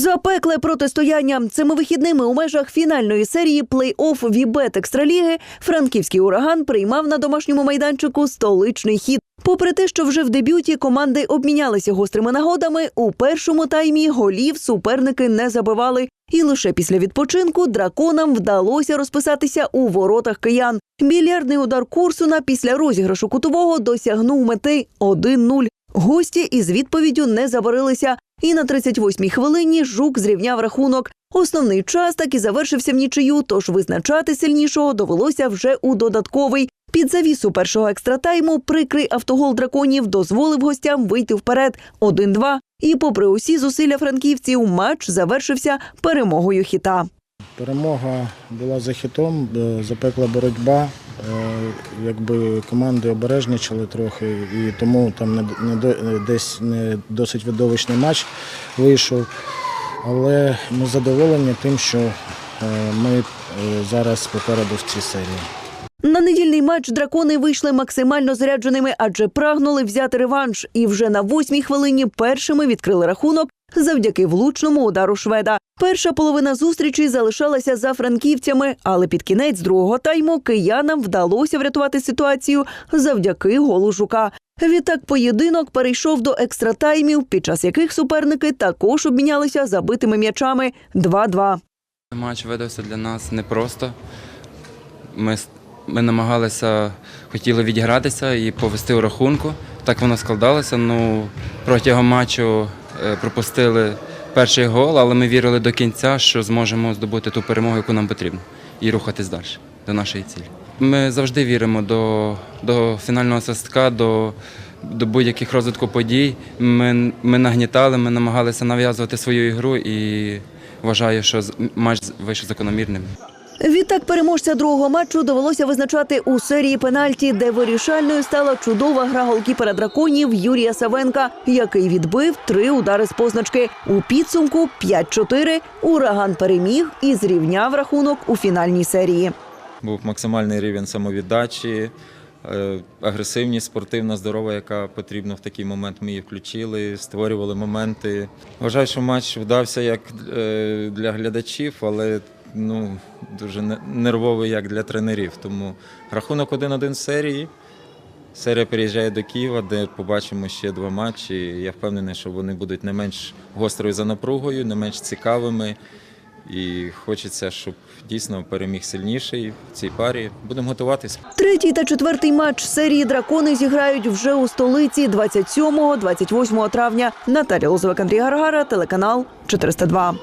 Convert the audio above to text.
Запекле протистояння цими вихідними у межах фінальної серії плей-офф Вібет Екстраліги франківський ураган приймав на домашньому майданчику столичний хід. Попри те, що вже в дебюті команди обмінялися гострими нагодами, у першому таймі голів суперники не забивали. І лише після відпочинку драконам вдалося розписатися у воротах киян. Більярдний удар Курсуна після розіграшу кутового досягнув мети 1-0. Гості із відповіддю не забарилися. І на 38-й хвилині жук зрівняв рахунок. Основний час так і завершився в нічию, тож визначати сильнішого довелося вже у додатковий. Під завісу першого екстратайму прикрий автогол драконів дозволив гостям вийти вперед 1-2. І, попри усі зусилля франківців, матч завершився перемогою хіта. Перемога була за хітом, е, запекла боротьба. е, Якби команди обережничали трохи, і тому там не, не десь не досить видовищний матч вийшов. Але ми задоволені тим, що е, ми е, зараз попереду в цій серії. На недільний матч дракони вийшли максимально зарядженими, адже прагнули взяти реванш. І вже на восьмій хвилині першими відкрили рахунок завдяки влучному удару шведа. Перша половина зустрічі залишалася за франківцями, але під кінець другого тайму киянам вдалося врятувати ситуацію завдяки голу жука. Відтак поєдинок перейшов до екстратаймів, під час яких суперники також обмінялися забитими м'ячами 2-2. Матч видався для нас непросто. Ми, ми намагалися, хотіли відігратися і повести у рахунку. Так воно складалося. Ну, протягом матчу пропустили перший гол, але ми вірили до кінця, що зможемо здобути ту перемогу, яку нам потрібно, і рухатись далі до нашої цілі. Ми завжди віримо до, до фінального свистка, до, до будь-яких розвитку подій. Ми, ми нагнітали, ми намагалися нав'язувати свою ігру і вважаю, що матч вийшов закономірним. Відтак переможця другого матчу довелося визначати у серії пенальті, де вирішальною стала чудова гра голкіпера драконів Юрія Савенка, який відбив три удари з позначки. У підсумку 5-4 ураган переміг і зрівняв рахунок у фінальній серії. Був максимальний рівень самовіддачі, е, агресивність спортивна, здорова, яка потрібна в такий момент. Ми її включили, створювали моменти. Вважаю, що матч вдався як е, для глядачів, але ну, дуже не- нервовий як для тренерів. Тому рахунок 1-1 серії. Серія переїжджає до Києва, де побачимо ще два матчі. Я впевнений, що вони будуть не менш гострою за напругою, не менш цікавими. І хочеться, щоб дійсно переміг сильніший в цій парі. Будемо готуватися. Третій та четвертий матч серії дракони зіграють вже у столиці 27-28 травня. Наталія Лозовик, Андрій Гаргара, телеканал 402.